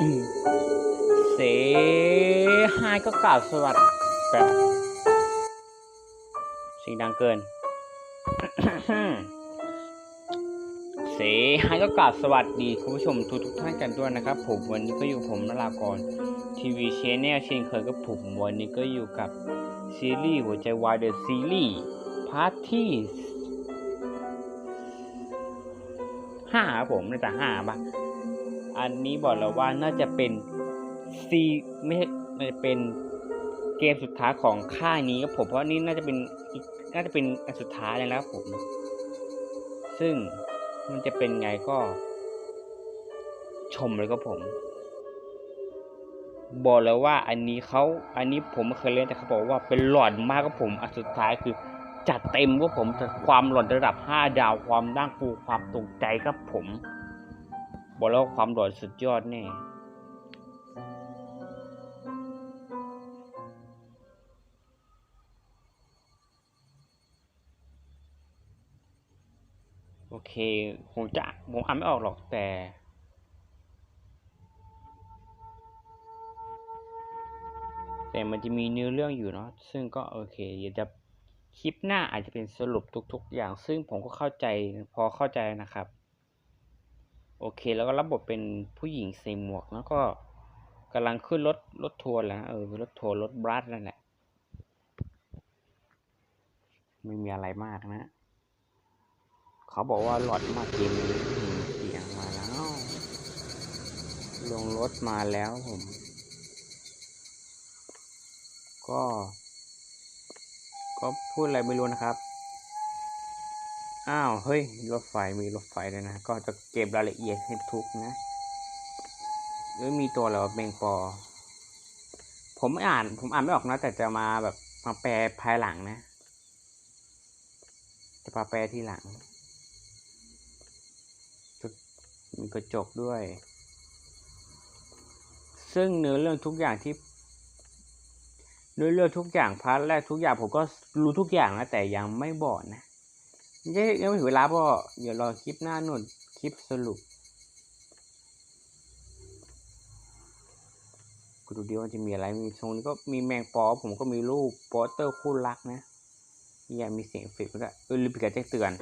อืมเสหายก็กล่าวสวัสดิ์ แบบสียงดังเกิน เสหายก็กล่าวสวัสดีคุณผู้ชมทุกทุกท่านกันด้วยนะครับ ผมวันนี้ก็อยู่ผมนรากรทีวีเชนแนลเช่นเคยกับผมวันนี้ก็อยู่กับซีรีส์หัวใจวายเดอะซีรีส์พาร์ทที่ห้าครับผมน่าจะห้าปะอันนี้บอกแล้วว่าน่าจะเป็นซีไม่ใช่น่าจะเป็น เกมสุดท้ายของค่ายนี้ครับผมเพราะนี่น่าจะเป็นน่าจะเป็นอันสุดท้ายเลยนะครับผม ซึ่งมันจะเป็นไงก็ ชมเลยครับผม บอกแล้วว่าอันนี้เขาอันนี้ผมไม่เคยเล่นแต่เขาบอกว่าเป็นหลอนมากครับผมอันสุดท้ายคือจัดเต็มครับผมความหลอนระดับ 5 ดาวความน่ากลัวความตกใจครับผม บอกแล้ววาความหลอนสุดยอดแน่ เค ผมจะผมอ่านไม่ออกหรอกแต่ แต่มันจะมีเนื้อเรื่องอยู่เนาะซึ่งก็โอเคเดี๋ยวจะคลิปหน้าอาจจะเป็นสรุปทุก ๆ อย่าง ซึ่งผมก็เข้าใจพอเข้าใจนะครับ โอเคแล้วก็รับบทเป็นผู้หญิงใส่หมวกแล้วก็กำลังขึ้นรถรถทัวร์แล้วนะเออรถทัวร์รถบัสนั่นแหละไม่มีอะไรมากนะ เขาบอกว่าหลอดมากเกมนี้อืมเสียงมาแล้ว ลงรถมาแล้วผม ก็ ก็พูดอะไรไม่รู้นะครับ อ้าว เฮ้ย รถไฟมีรถไฟเลยนะ ก็จะเก็บรายละเอียดให้ทุกนะหรือมีตัวอะไรวะเมงปอ ผมไม่อ่าน ผมอ่านไม่ออกนะ แต่จะมาแบบมาแปลภายหลังนะ จะมาแปลทีหลังจุด มีกระจกด้วย ซึ่งเนื้อเรื่องทุกอย่างที่เนื้อเรื่องทุกอย่างพาร์ทแรกทุกอย่างผมก็รู้ทุกอย่างนะแต่ยังไม่บอกนะยังไม่ถึงเวลาพ่อเดี๋ยวรอคลิปหน้านู่นคลิปสรุปกูดูดีว่าจะมีอะไร มีตรงนี้ก็มีแมงปอ ผมก็มีรูปโปสเตอร์คู่รักนะยังมีเสียงเฟซด้วยเออลืมปิดการแจ้งเตือน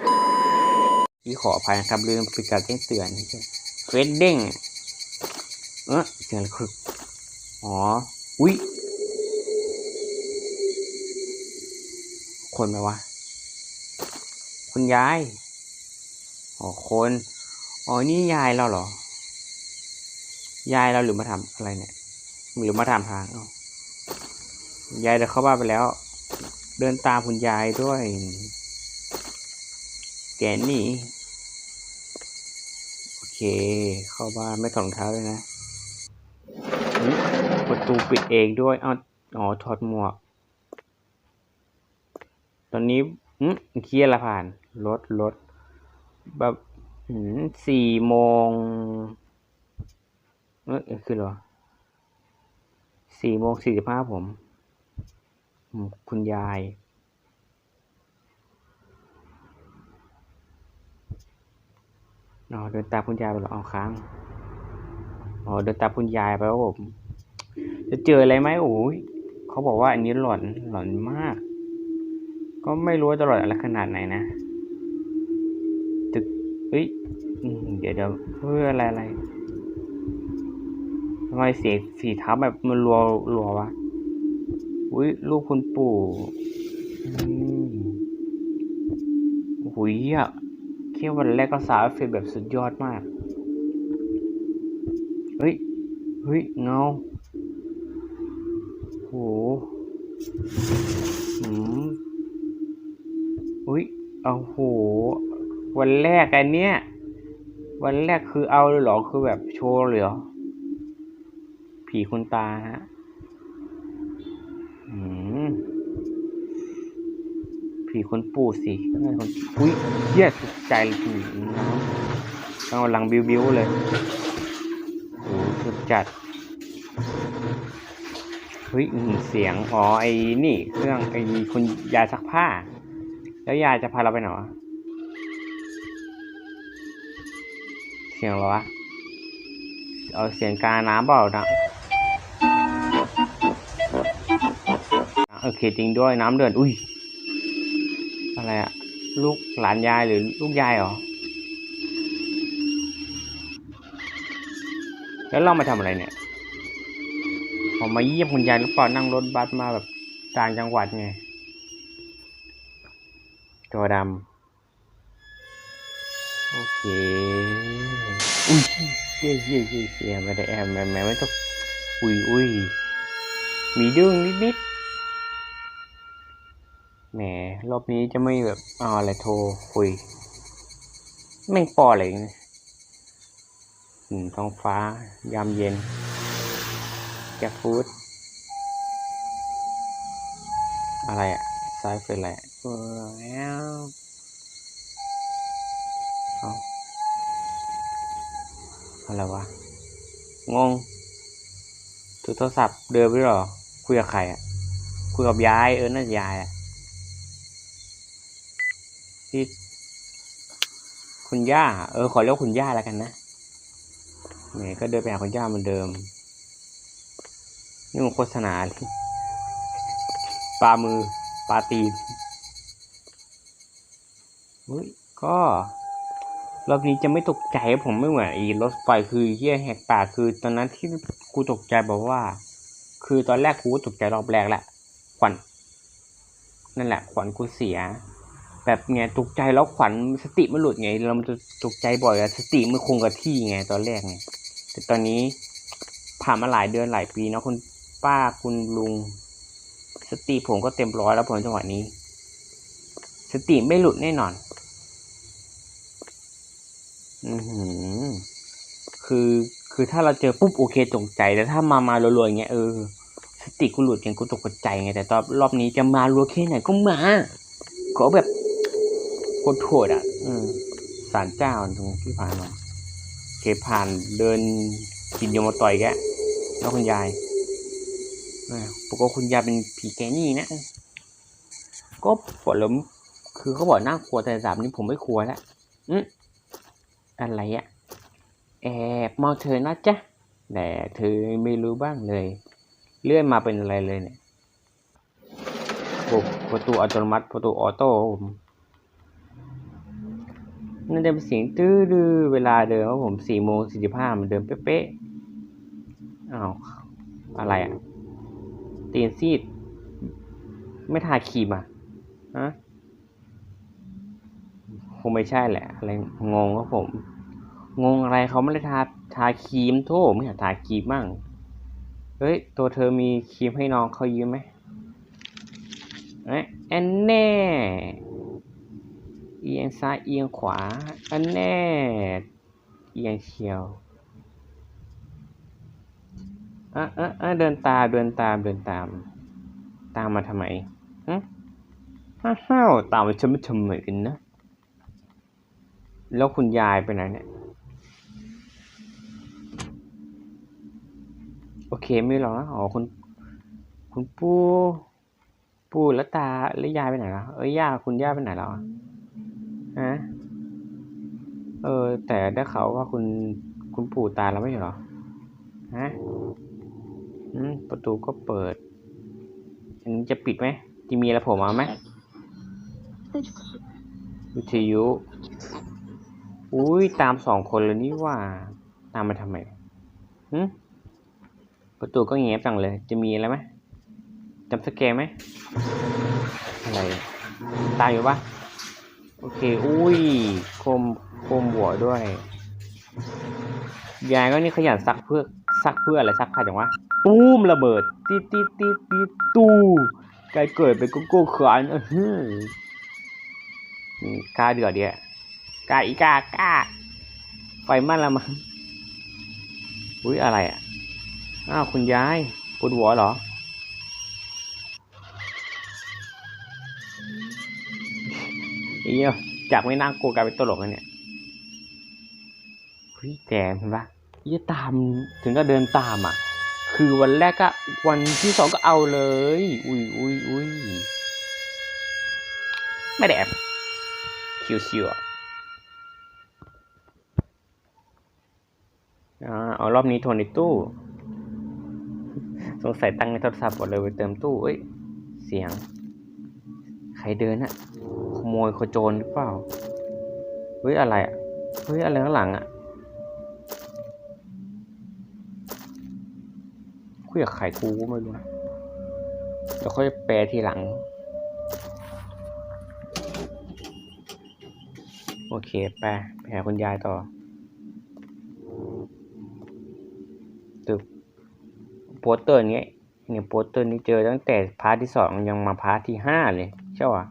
พี่ขออภัยนะครับลืมปิดการแจ้งเตือนเฟซเด้งเออเสียงอะไรคืออ๋อ อุ้ยคนไหมวะคุณยายอ๋อคนอ๋อนี่ยายเราเหรอ ยายเราหรือมาทำอะไรเนี่ยหรือมาทำทางยายเดินเข้าบ้านไปแล้ว เดินตามคุณยายด้วย แกนี่ เค เข้าบ้านไม่ถอดรองเท้าเลยนะ ประตูปิดเองด้วยอ้าวอ๋อถอดหมวก ตอนนี้อืมเคลียร์ละผ่านรถรถแบบอืมสี่โมงเอ้ยคือหรอสี่โมงสี่สิบห้าผม คุณยาย อ๋อเดินตามคุณยายไปหรอเอาค้างอ๋อเดินตามคุณยายไปว่าผมจะเจออะไรไหมโอ้ยเขาบอกว่าอันนี้หลอนหลอนมาก ก็ไม่รู้ว่าจะหลอนอะไรขนาดไหนนะตึกเฮ้ยเดี๋ยวเดี๋ยวเฮ้ยอะไรอะไรทำไมเสียงฝีเท้าแบบมันรัวรัววะอุ้ยลูกคุณปู่อืมหุยอะ แค่วันแรกก็สาวเฟซแบบสุดยอดมาก เฮ้ย เฮ้ย เงา โหอืมอุ้ยเอาโห วันแรกอันเนี้ย วันแรกคือเอาเลยเหรอ คือแบบโชว์เลยเหรอ ผีคุณตาฮะ ผีคนปู่สิคนอุ้ยเฮียตกใจเลยผีน้องกำลังบิ้วบิ้วเลยโอ้สุดจัดเฮ้ยอื้อหือเสียงอ๋อไอ้นี่เครื่องไอ้คุณยาซักผ้า แล้วยาจะพาเราไปไหนวะเสียงอะไรวะเอาเสียงกาน้ำเปล่านะโอเคจริงด้วยน้ำเดือดอุ้ย อะไรอะลูกหลานยายหรือลูกยายเหรอ แล้วเรามาทำอะไรเนี่ยผมมาเยี่ยมคุณยายหรือเปล่านั่งรถบัสมาแบบต่างจังหวัดไง ตัวดำโอเค อุ้ยเยี่ยเยี่ยเยี่ยไม่ได้แอบแม่แม่ไม่ต้องอุ้ยอุ้ยมีดึงนิดนิดๆ แหมรอบนี้จะไม่แบบเอาอะไรโทรคุยแม่งปออะไรเนี่ท้องฟ้ายามเย็นแกฟูดอะไรอะสายเป็นอะไรอะเออแล้วเอาอะไรวะ งงถือโทรศัพท์เดินไปหรอ คุยกับใครอะคุยกับยายเออ น่าจะยายอะ ที่ คุณย่า เออ ขอเรียกคุณย่าแล้วกันนะแหมก็เดินไปหาคุณย่าเหมือนเดิม นี่มันโฆษณาเลยปลามือปลาตีนอุ้ยก็รอบนี้จะไม่ตกใจผมไม่เหมือนอีรถไฟคือเฮี้ยแหกปากคือตอนนั้นที่กูตกใจบอกว่า คือตอนแรกกูตกใจรอบแรกแหละขวัญนั่นแหละขวัญกูเสีย แบบไงตกใจแล้วขวัญสติไม่หลุดไง เรามันจะตกใจบ่อยอะสติไม่คงกับที่ไงตอนแรกไงแต่ตอนนี้ผ่านมาหลายเดือนหลายปีเนาะคุณป้าคุณลุง สติผมก็เต็มร้อยแล้วผมจังหวะนี้ สติไม่หลุดแน่นอน อือหือ คือคือถ้าเราเจอปุ๊บโอเคตกใจแต่ถ้ามามารัวๆอย่างเงี้ยเออสติกูหลุดอย่างกูตกใจไงแต่ตอนรอบนี้จะมารัวแค่ไหนก็มาขอแบบ คตรโหดอะอืมศาลเจ้าตรงที่ผ่านมาเกผ่านเดินกินยมมาต่อยแกแล้วคุณยายอ่าปกติคุณยายเป็นผีแกนี่นะ ก็บอกแล้วคือเขาบอกน่ากลัวแต่สามนี้ผมไม่กลัวแล้วอืมอะไรอะแอบมองเธอนะจ๊ะแต่เธอไม่รู้บ้างเลย เลื่อนมาเป็นอะไรเลยเนี่ยปุ๊บประตูอัตโนมัติประตูออโต้ผม นั่นจะเป็นเสียงตื้อดื้อเวลาเดิมว่าผมสี่โมงสี่สิบห้ามันเดิมเป๊ะๆอ้าวอะไรอะตีนซีด ไม่ทาครีมอะฮะคงไม่ใช่แหละ อะไรงงครับผม งงอะไรเขาไม่ได้ทาทาครีมโทษไม่อยากทาครีมมั่งเฮ้ย ตัวเธอมีครีมให้น้องเขายืมไหมเอ๊ะอันแน่ เอียงซ้ายเอียงขวา อันแน่ เอียงเชียวอะอะอะเดินตามเดินตามเดินตาม ตามมาทำไมฮะห้าวตามมาฉันไม่ทำไมกันนะ แล้วคุณยายไปไหนเนี่ยโอเคไม่หรอกนะอ๋อคุณคุณปู่ปู่แล้วตาแล้วยายไปไหนแล้วเอ้ยย่าคุณย่าไปไหนแล้วอะ ฮะเออ แต่ได้ข่าวว่าคุณคุณปู่ตายแล้วไม่ใช่เหรอ ฮะอืมประตูก็เปิดอันนี้จะปิดไหมจะมีอะไรผล่มาไหมวิทยุ อุ้ยตามสองคนเลยนี่ว่า ตามมาทำไมหืมประตูก็เงียบจังเลย จะมีอะไรไหมจำสแกร์ไหมอะไร ตามอยู่ปะ อเค อุ้ยโคมโคมหัวด้วย ยายก็นี่ขยันซักเพื่อซักเพื่ออะไรซักผ้าจังวะตูมระเบิดตีตีตีตีตูไกลเกิดเป็นโกโก้ขวานเออหือกาเดือดเดียกาอีกากาไฟไหม้ละมั้งอุ้ยอะไรอะอ้าวคุณยายปวดหัวเหรอ เอี้ยจากไม่น่ากลัวกลายเป็นตลกแล้วเนี่ยเฮ้ยแจมเห็นปะเอี้ยตามถึงก็เดินตามอะ คือวันแรกก็วันที่สองก็เอาเลย อุ้ยอุ้ยอุ้ยไม่ได้แอบชิวๆอะอ่าเอารอบนี้โทรในตู้ สงสัยตั้งในโทรศัพท์หมดเลยไปเติมตู้ เอ้ย เสียง ใครเดินอะ โมยขโจรหรือเปล่า เฮ้ยอะไรอะ เฮ้ยอะไรข้างหลังอะคุยกับใครกูก็ไม่รู้นะเดี๋ยวค่อยแปลทีหลัง โอเคไปไปหาคุณยายต่อตึกโปสเตอร์นี้เนี่ยโปสเตอร์นี้เจอตั้งแต่พาร์ทที่สองยังมาพาร์ทที่ห้าเลยใช่ป่ะ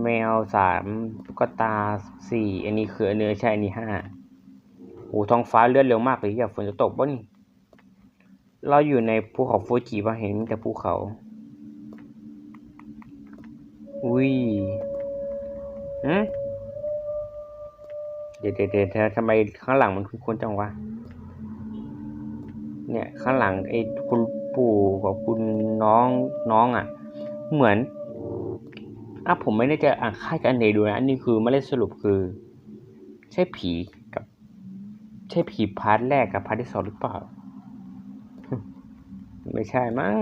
แมวสามตุ๊กตาสี่อันนี้คือเนื้อใช่อันนี้ห้าโอ้ท้องฟ้าเลื่อนเร็วมากเลยอย่ฝนจะตกป่ะนี่เราอยู่ในภูเขาฟูจิป่ะเห็นแต่ภูเขา อุ้ยหืมเดี๋ยวเดี๋ยวเดี๋ยวทำไมข้างหลังมันคุ้นๆจังวะ เนี่ยข้างหลังไอ้คุณปู่กับคุณน้องน้องอะ เหมือน อะผมไม่ได้จะอ่านค่ายกันเดดูนะอันนี้คือไม่ได้สรุปคือ ใช่ผีกับ ใช่ผีพาร์ทแรกกับพาร์ทที่สองหรือเปล่า ไม่ใช่มั้ง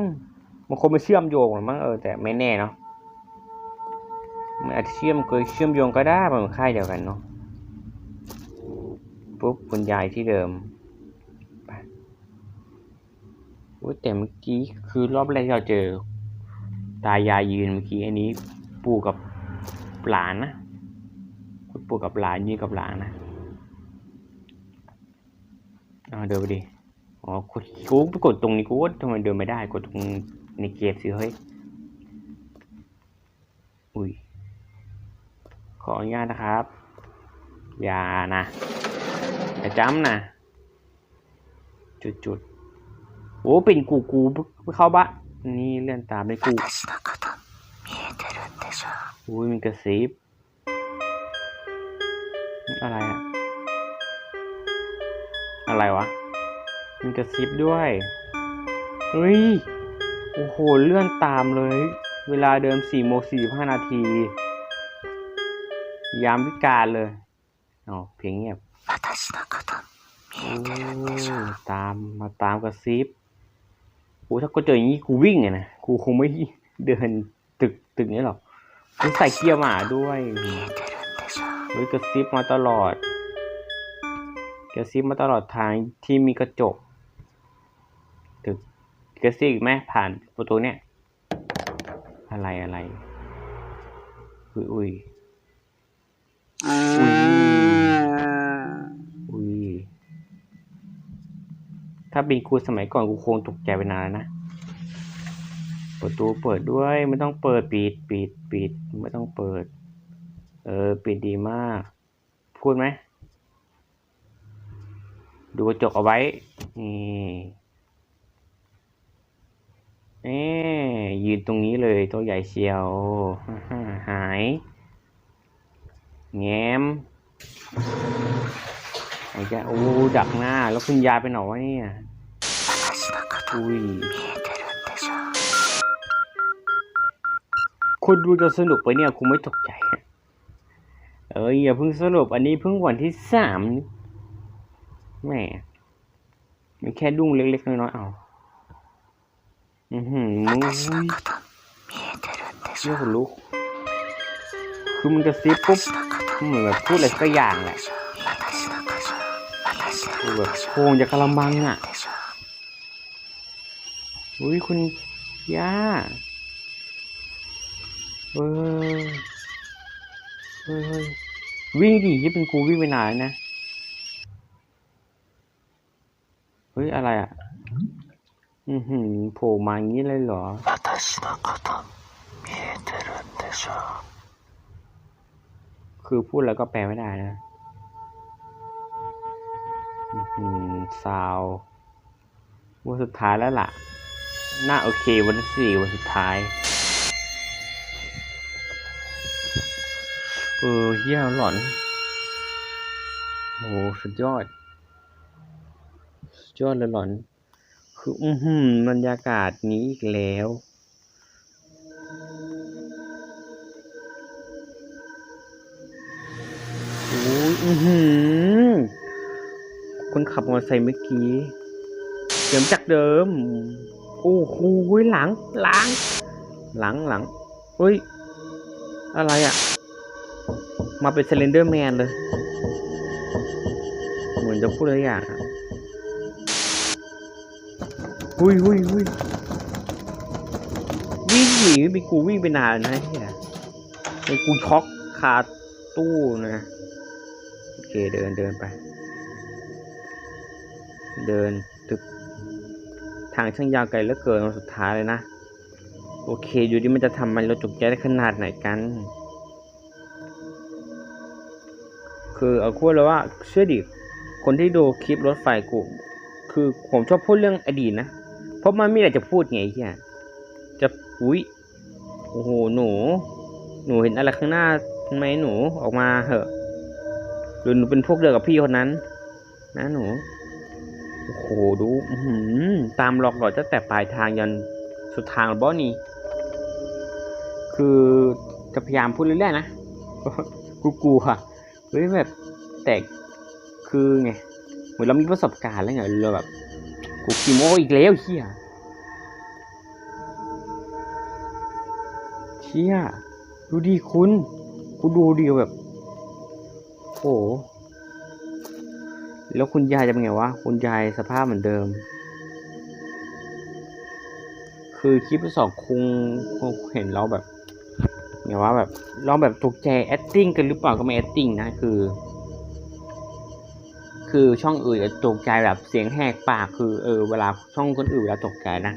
มันคงไม่เชื่อมโยงหรอมั้งเออแต่ไม่แน่เนาะมันอาจจะเชื่อมเคยเชื่อมโยงก็ได้มันค่ายเดียวกันเนาะปุ๊บคุณยายที่เดิมโอ้ยแต่เมื่อกี้คือรอบแรกที่เราเจอ ตายายยืนเมื่อกี้อันนี้ ปู่กับหลานนะคุณปู่กับหลานยืนกับหลานนะเอาเดินไปดิอ๋อกูกูไปกดตรงนี้กูทำไมเดินไม่ได้กดตรงในเกมสิเฮ้ยอุ้ยขออนุญาตนะครับ อย่านะอย่าจ้ำนะ จุดๆโอ้เป็นกูกูเข้าบ้านนี่เลื่อนตามไปกู อุ้ยมีกระซิบอะไรอะอะไรวะมันกระซิบด้วยเฮ้ยโอ้โห เลื่อนตามเลย เวลาเดิมสี่โมงสี่ห้านาที ยามวิกาลเลยอ๋อเพียงเงียบตามมาตามกระซิบโอ้ถ้ากูเจออย่างนี้กูวิ่งไงนะ กูคงไม่เดินตึกตึกนี้หรอก มันใส่เกียร์หมาด้วยเฮ้ยกระซิบมาตลอดกระซิบมาตลอดทางที่มีกระจกถึงกระซิบไหมผ่านประตูเนี้ยอะไรอะไรอุ้ยอุ้ยอุ้ยอุ้ยถ้าเป็นครูสมัยก่อนกูคงตกใจไปนานแล้วนะ ประตูเปิดด้วยไม่ต้องเปิดปิดปิดปิดไม่ต้องเปิด เออปิดดีมาก พูดไหมดูกระจกเอาไว้นี่เอ๊ยืนตรงนี้เลยตัวใหญ่เชียวหายแง้มไอ้แกโอ้ดักหน้าแล้วคุณยายไปไหนวะเนี่ยอุ้ย คุณดูจะสนุกไปเนี่ยคุณไม่ตกใจ เอ้ยอย่าเพิ่งสรุป อันนี้เพิ่งวันที่สามแม่มันแค่ดุ้งเล็กๆน้อยๆเอาอือหือเยอะลูกคือมันกระซิบปุ๊บเหมือนแบบพูดอะไรสักอย่างแหละคือแบบโคงจากกระมังอะ อุ้ยคุณย่า เฮ้ยเฮ้ยวิ่งดิยี่เป็นกูวิ่งไปไหนนะ เฮ้ย อะไรอะ อือหือโผล่มาอย่างนี้เลยเหรอคือพูดแล้วก็แปลไม่ได้นะอืมซาววันสุดท้ายแล้วล่ะ น่าโอเควันที่สี่วันสุดท้าย เออเฮียหลอน โอ้โหสุดยอด สุดยอดเลยหลอน คืออือหือบรรยากาศนี้อีกแล้วโอ้ยอือหือคนขับมอเตอร์ไซค์เมื่อกี้เดิมจากเดิม โอ้โหหลัง หลัง หลังหลังเฮ้ย อะไรอะ่ะ มาเป็นเซเลนเดอร์แมนเลย เหมือนจะพูดอะไรอย่างอะหุยหุยหุยวิ่งหนีไปกูวิ่งไปนานนะเฮียไอ้กูช็อกคาตู้นะ โอเคเดินเดินไป เดินตึกทางช่างยาวไกลเหลือเกินวันสุดท้ายเลยนะ โอเค อยู่ดีมันจะทำมันเราจุกใจได้ขนาดไหนกัน คือเอาพูดเลยว่าเชื่อดิคนที่ดูคลิปรถไฟกูคือผมชอบพูดเรื่องอดีตนะ เพราะมันไม่อะไรจะพูดไงเฮียจะอุ้ยโอ้โหหนู หนูเห็นอะไรข้างหน้าไหมหนูออกมาเหอะหรือหนูเป็นพวกเดียวกับพี่คนนั้น นะหนูโอ้โหดูหือตามหลอกหลอนตั้งแต่ปลายทางยันสุดทางบอสนี่คือจะพยายามพูดเรื่อยๆนะกูกลัว เฮ้ยแบบแต่คือไง เหมือนเรามีประสบการณ์แล้วไงเราแบบกูกิโมอีกแล้วเฮียเชี่ยดูดีคุณกูดูดีแบบโอ้โหแล้วคุณยายจะเป็นไงวะ คุณยายสภาพเหมือนเดิม คือคลิปที่สองคงคงเห็นเราแบบ ไงว่าแบบเราแบบตกใจ acting กันหรือเปล่าก็ไม่ acting นะคือ คือช่องอื่นจะตกใจแบบเสียงแหกปากคือเออเวลาช่องคนอื่นเวลาตกใจนะ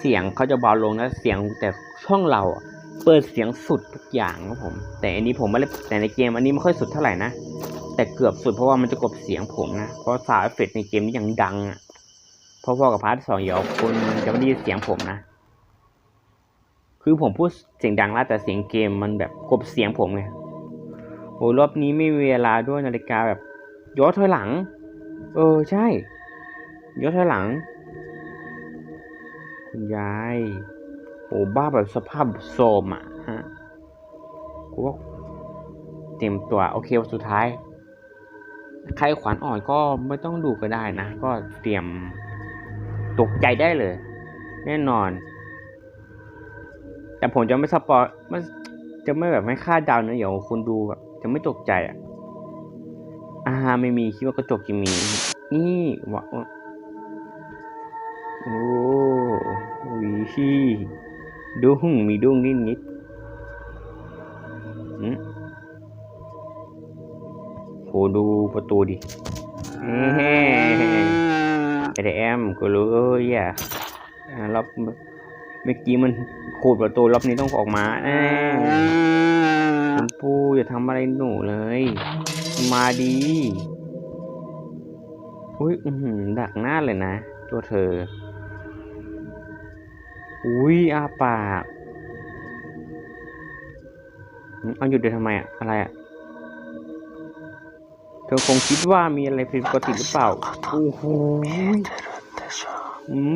เสียงเขาจะเบาลงนะเสียงแต่ช่องเราเปิดเสียงสุดทุกอย่างครับผม แต่อันนี้ผมไม่ได้แต่ในเกมอันนี้ไม่ค่อยสุดเท่าไหร่นะแต่เกือบสุดเพราะว่ามันจะกบเสียงผมนะเพราะสาวเอฟเฟกในเกมนี้ยังดังอะพราะพอกับพาร์ทสองเดี๋ยวคุณจะไม่ได้ยินเสียงผมนะ คือผมพูดเสียงดังแล้วแต่เสียงเกมมันแบบกบเสียงผมไงโอ้รอบนี้ไม่มีเวลาด้วยนาฬิกาแบบย้อนถอยหลัง เออใช่ย้อนถอยหลัง คุณยายโอ้บ้าแบบสภาพโทรมอะฮะกูว่าเตรียมตัวโอเควันสุดท้าย ใครขวัญอ่อนก็ไม่ต้องดูก็ได้นะ ก็เตรียมตกใจได้เลย แน่นอน แต่ผมจะไม่สปอยไม่จะไม่แบบไม่คาดเดานะเดี๋ยวคุณดูแบบจะไม่ตกใจอะอ่าไม่มีคิดว่ากระจกจะมี นี่วะโอ้วิดุ้งมีดุ้งนิดนิดอืมโหดูประตูดิเอ้ไอเดมก็รู้เอ้ยอะอ่ารอบ เมื่อกี้มันขูดประตูรอบนี้ต้องออกมาแน่ชมพู่อย่าทำอะไรหนูเลย มาดีอุ้ยดักหน้าเลยนะ ตัวเธอ อุ้ยอาปากเอาหยุดเดี๋ยวทำไมอะอะไรอะเธอคงคิดว่ามีอะไรผิดปกติหรือเปล่าโอ้โห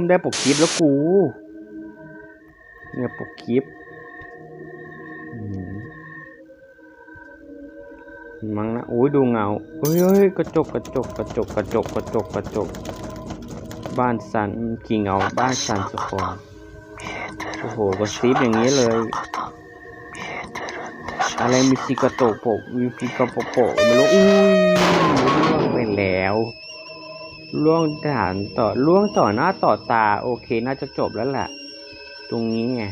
ได้ปกคิดแล้วกู เนี่ยปกคลิปมั้งนะโอ้ยดูเงาเฮ้ยกระจกกระจกกระจกกระจกกระจกกระจก บ้านสันกี่เงาบ้านสันสุขอโอ้โหกระซิบอย่างนี้เลย อะไรมีสีกระโตโปกมีสีกระโปโปไม่รู้อุ้ยล่วงไปแล้วล่วงฐานต่อล่วงต่อหน้าต่อตา โอเค น่าจะจบแล้วแหละ ตรงนี้ไง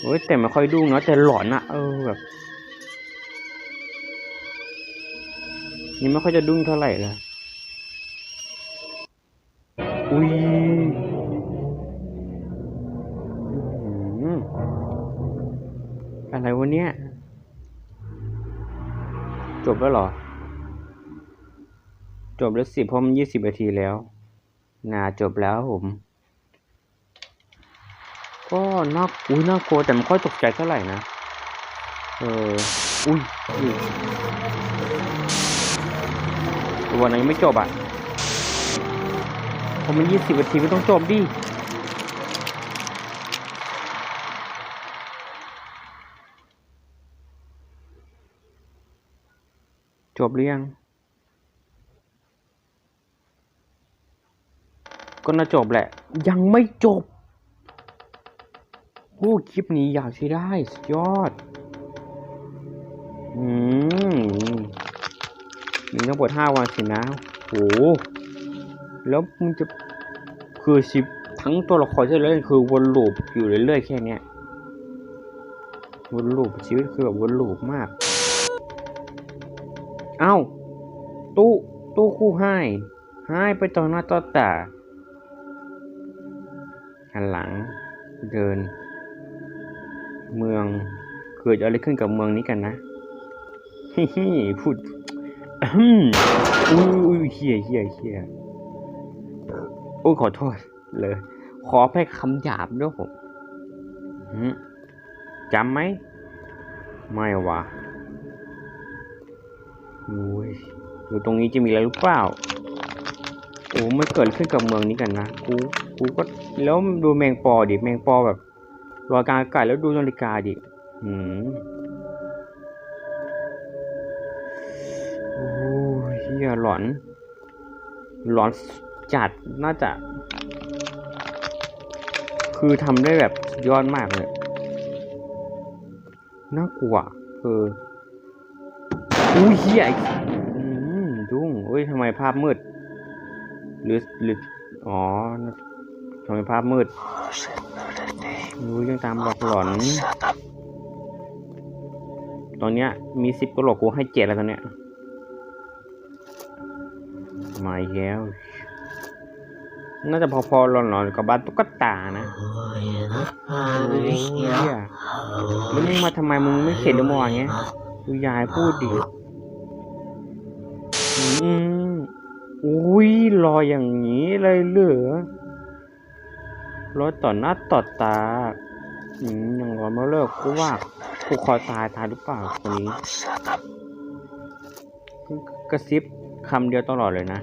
โอ้ยแต่ไม่ค่อยดุ้งเนาะแต่หลอนอะเออแบบนี่ไม่ค่อยจะดุ้งเท่าไหร่เลยอุ้ยอื้อะไรวะเนี่ย จบแล้วหรอ จบแล้วสิเพราะมันยี่สิบนาทีแล้วนาจบแล้วผม ก็น่าอุ้ยน่ากลัวแต่ไม่ค่อยตกใจเท่าไหร่นะ เออ อุ้ยตัวไหนไม่จบอะพอมันยี่สิบนาทีก็ต้องจบดิ จบหรือยัง ก็น่าจบแหละ ยังไม่จบ โอ้คลิปนี้อยากใช้ได้สุดยอด อืมมีทั้องหมดห้าวันสินะโห แล้วมึงจะคือชิปทั้งตัวละครที่เราเล่นคือวนลูปอยู่เรื่อยๆแค่เนี้ยวนลูปชีวิตคือแบบวนลูปมาก เอ้า ตู้ตู้คู่ให้ให้ไปต่อหน้าต่อตาหันหลังเดิน เมืองเกิดอะไรขึ้นกับเมืองนี้กันนะฮิฮิพูดอะฮึมอุ้ยอุ้ยเฮียเฮียเฮียโอ้ขอโทษเลย ขอแค่คำหยาบด้วยผมจำไหม ไม่วะอุ้ยอยู่ตรงนี้จะมีอะไรหรือเปล่าโอ้ไมันเกิดขึ้นกับเมืองนี้กันนะ กู กูก็แล้วดูแมงปอดิ แมงปอแบบ รอกางอากาศแล้วดูนาฬิกาดิหืมโอ้ยเฮียหลอน หลอนจัดน่าจะ คือทำได้แบบยอดมากเลย น่ากลัวเอออุ้ยเฮียอืมดุ้งเอ้ยทำไมภาพมืด หรือหรืออ๋อทำไมภาพมืด รู้ยังตามหลอกหลอน ตอนเนี้ย มีสิบก็หลอกกูให้เจ็ดแล้วตอนเนี้ย มาแล้ว น่าจะพอๆหลอนๆกับบ้านตุ๊กตานะโอ้ยเหี้ยแล้วมึงมาทำไมมึงไม่เข็ดเดี๋ยวเมื่อวานเงี้ยดูยายพูดดิอืมอุ้ยรออย่างนี้เลยเหรอ รอต่อหน้าต่อตาอืมยังรอไม่เลิกกูว่ากูคอตายตายหรือเปล่าคนนี้กระซิบคำเดียวตลอดเลยนะ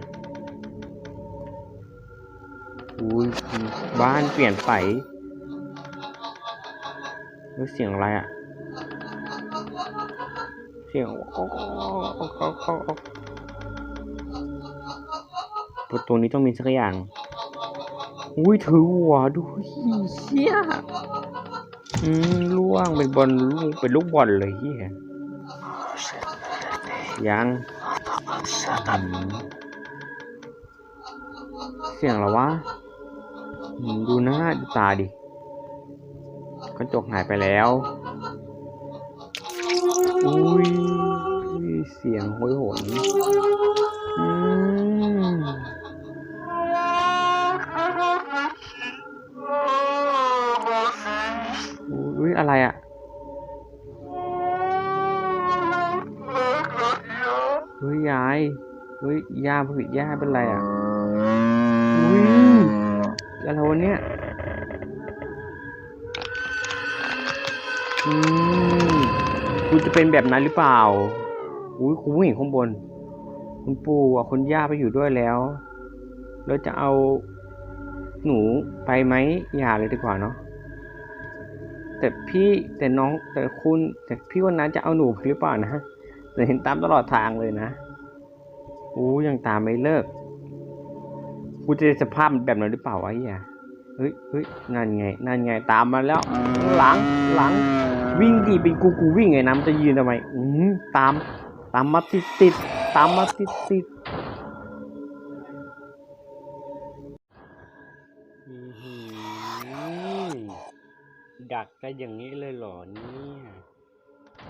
อุ้ยบ้านเปลี่ยนไปเฮ้เสียงอะไรอะเสียงประตูนี้ต้องมีสักอย่าง อุ้ยถือหัวดูเฮียอืมล่วงเป็นบอลลูกเป็นลูกบอลเลยเฮียยังเสียงหรอวะดูหน้าดูตาดิกระจกหายไปแล้ว อุ้ยเสียงโหยหวน เฮ้ยย่าผิดย่าเป็นไรอะอุ้ยอะไรวะเนี่ยอืมคุณจะเป็นแบบนั้นหรือเปล่า อุ้ยคุณผู้หญิงข้างบน คุณปู่อะคุณย่าไปอยู่ด้วยแล้ว แล้วจะเอาหนูไปไหมอย่าเลยดีกว่าเนาะแต่พี่แต่น้องแต่คุณแต่พี่วันนั้นจะเอาหนูไปหรือเปล่านะแต่เห็นตามตลอดทางเลยนะ อู้ยังตามไม่เลิก กูจะสภาพแบบนั้นหรือเปล่าวะไอ้เหี้ยเฮ้ยเฮ้ยนั่นไง นั่นไง ตามมาแล้ว หลัง หลัง วิ่งดีเป็นกู กูวิ่งไงนะมันจะยืนทำไม อืมตาม ตามมาติดติด ตามมาติดติดอือหือดักกันอย่างนี้เลยเหรอเนี่ย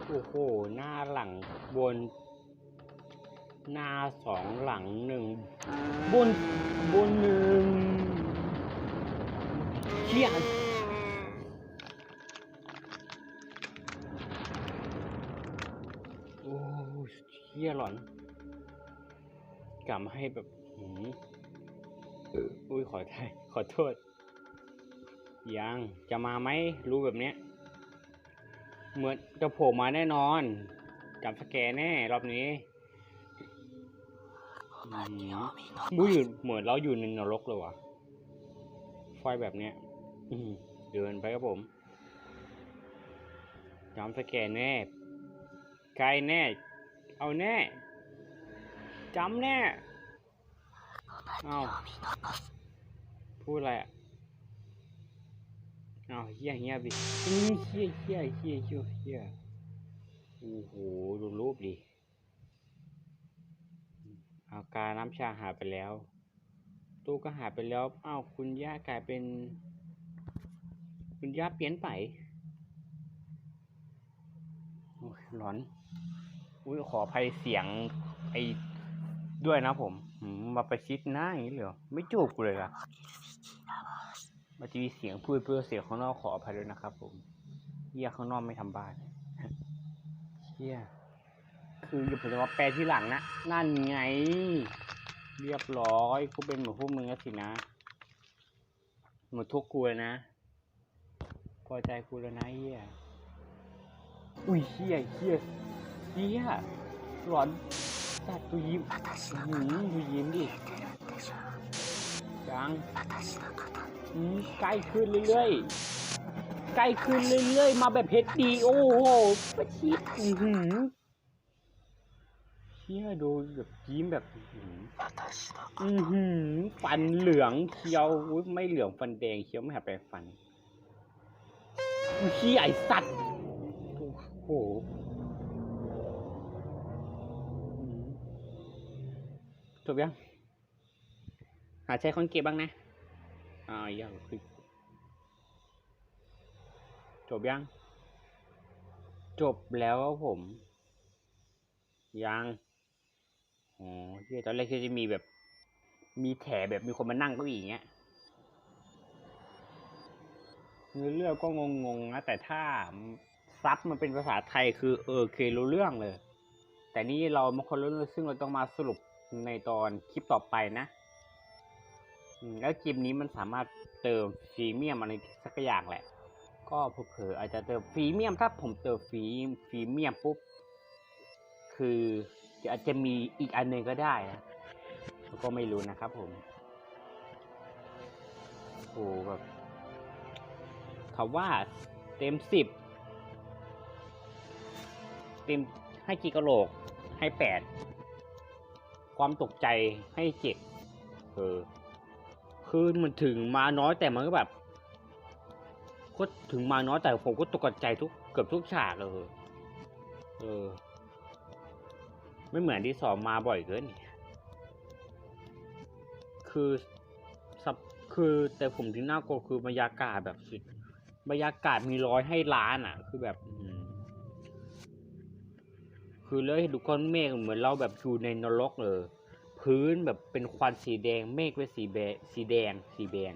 โอ้โห หน้าหลังบน น้าสองหลังหนึ่งบนบนหนึ่งเชี่ยโอ้เชี่ยหลอนกลับมาให้แบบหืมอุ้ยขอโทษขอโทษ ยังจะมาไหมรู้แบบเนี้ยมเหมือนจะโผล่มาแน่นอนจับสแกนแน่รอบนี้ บุยู่เหมือนเราอยู่ในนรกเลยวะไฟแบบเนี้ยเดินไปครับผมจอมสแกนแน่กายแน่ เอาแน่จำแน่ เอาพูดอะไรเอาเฮียเฮียบิเฮียเฮียเฮี้ยเฮียโอ้โหดูรูปดี เอากาน้ำชาหายไปแล้ว ตู้ก็หายไปแล้วอ้าวคุณย่ากลายเป็น คุณย่าเปลี่ยนไปโอ้ยร้อน อุ้ยขออภัยเสียงไอ้ด้วยนะผมมาประชิดหน้าอย่างนี้เลยเหรอไม่จูบกูเลยล่ะมันจะมีเสียงพูดเพื่อเสียงข้างนอกขออภัยด้วยนะครับผมเฮียข้างนอกไม่ทำบ้านเฮีย คือเดี๋ยวผมว่าแปลที่หลังนะ นั่นไง เรียบร้อยกูเป็นเหมือนพวกมึงแล้วสินะเหมือนทุกกูเลยนะพอใจกูแล้วนะเฮียอุ้ยเฮียเฮียเฮียร้อนจัตูยิ้มหืมดูยิ้มดิจังอืมใกล้ขึ้นเรื่อยๆใกล้ขึ้นเรื่อยๆ มาแบบเฮ็ดดี โอ้โหประชิดอืม ชี่ยดูแบบยิ้มแบบ อื้อหือฟันเหลืองเขียวอุ๊ยไม่เหลืองฟันแดงเขียวไม่หาแปฟันอุ๊ยเขี้ยไอสัตว์ โอ้โหจบยังหาใช้คอนเก็บบ้างนะอ่ายังคือจบยัง จบแล้วครับผม ยัง อ๋อที่ตอนแรกที่จะมีแบบ มีแถแบบมีคนมานั่งเก้าอี้อย่างเงี้ยเนื้อเรื่องก็งงๆนะแต่ถ้าซับมันเป็นภาษาไทยคือเออเครู้เรื่องเลย แต่นี่เราไม่คนรู้เรื่องซึ่งเราต้องมาสรุปในตอนคลิปต่อไปนะแล้วเกมนี้มันสามารถเติมฟรีเมียมอะไรสักอย่างแหละ ก็เผลออาจจะเติมฟรีเมียมถ้าผมเติมฟรีฟรีเมียมปุ๊บ คือ อาจจะมีอีกอันหนึ่งก็ได้นะแล้วก็ไม่รู้นะครับผมโอ้แบบเขาว่าเต็มสิบเต็มให้กีกะโหลกให้แปดความตกใจให้เจ็ดเออคือมันถึงมาน้อยแต่มันก็แบบก็ถึงมาน้อยแต่ผมก็ตกใจทุกเกือบทุกฉากเลยเออ ไม่เหมือนที่สองมาบ่อยเกิน คือสับคือแต่ผมที่น่ากลัวคือบรรยากาศแบบสุดบรรยากาศมีร้อยให้ล้านอะ คือแบบ คือเลยดูก้อนเมฆเหมือนเราแบบอยู่ในนรกเลย พื้นแบบเป็นควันสีแดง เมฆเป็นสีแบสีแดง สีแดง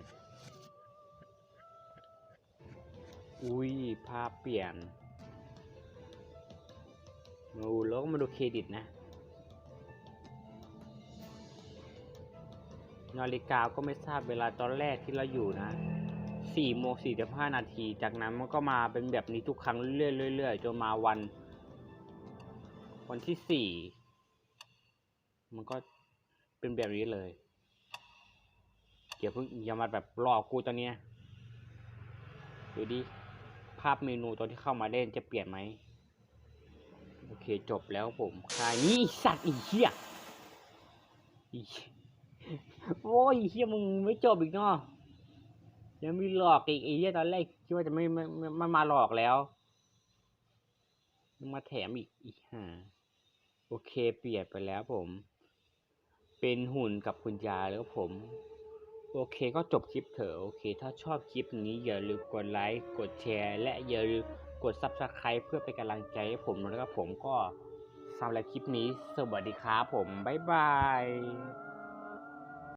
อุ้ยภาพเปลี่ยนโอ้แล้วก็มาดูเครดิตนะ นาฬิกาก็ไม่ทราบเวลาตอนแรกที่เราอยู่นะสี่โมงสี่สิบห้านาที จากนั้นมันก็มาเป็นแบบนี้ทุกครั้งเรื่อยๆจนมาวัน วันที่สี่มันก็เป็นแบบนี้เลยเดี๋ยวเพิ่งอย่ามาแบบหลอกกูตอนเนี้ยดูดิ ภาพเมนูตอนที่เข้ามาเล่นจะเปลี่ยนไหม โอเคจบแล้วผมคายนี้ไอ้สัตว์อีเหี้ยอี โอ้ยเฮียมึงไม่จบอีกเนาะยังมีหลอกอีกไอ้เฮียตอนแรกคิดว่าจะไม่ไม่ไม่ไม่มาหลอกแล้วยังมาแถมอีกอีกห่าโอเค เปลี่ยนไปแล้วผม เป็นหุ่นกับคุณยายแล้วผม โอเคก็จบคลิปเถอะโอเค ถ้าชอบคลิปนี้อย่าลืมกดไลค์กดแชร์ และอย่าลืมกด subscribe เพื่อเป็นกำลังใจให้ผมแล้วก็ผมก็สำหรับคลิปนี้ สวัสดีครับผม บ๊ายบาย